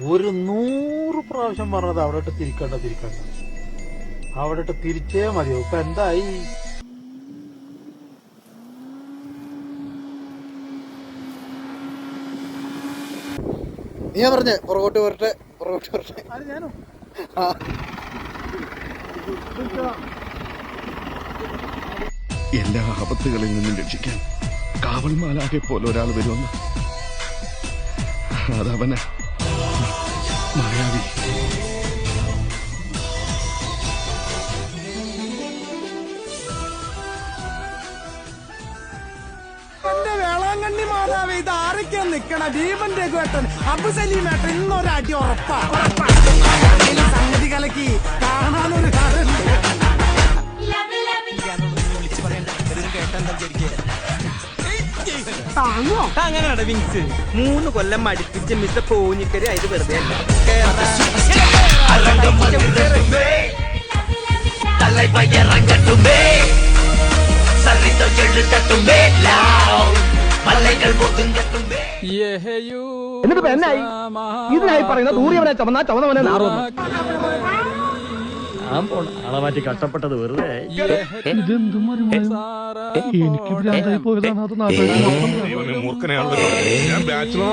ഒരു നൂറ് പ്രാവശ്യം പറഞ്ഞത് അവിടെ ഇട്ട് തിരിക്കണ്ട തിരിക്കണ്ട. അവിടെ ഇട്ട് തിരിച്ചേ മതിയോ? ഇപ്പൊ എന്തായി? നീ പറഞ്ഞേ പുറകോട്ട് വരട്ടെ പുറകോട്ട് വരട്ടെ. ഞാനോ? ആ. എല്ലാ ആപത്തുകളിൽ നിന്നും രക്ഷിക്കാൻ കാവൽമാലാകെ പോലെ ഒരാൾ വരുമെന്ന്. അതവന്. മലയാളി. എന്റെ വേളാങ്കണ്ണി മാതാവ് ഇത് ആരൊക്കെയാ നിക്കണ? കേട്ടൻ രഘുവേട്ടൻ അബുസലീമേട്ടൻ ഇന്നൊരടി ഉറപ്പാ. ഇതിലെ താങ്ങോ അങ്ങനെയാണ് വിങ്സ് മൂന്ന് കൊല്ലം മടിപ്പിച്ച് മിസ്റ്റർ പോഞ്ഞിക്കരി അത് വെറുതെ അല്ല? എന്നിട്ട് എന്നായി? ഇതിനായി പറയുന്ന ദൂരിയവനെ ചുമന്നാ ചുമന്നവനെ നാറുന്നു ഞാൻ പോണ ആളെ മാറ്റി കഷ്ടപ്പെട്ടത് വെറുതെ മൂർഖനെയാണല്ലോ ഞാൻ ബാച്ചിലറാ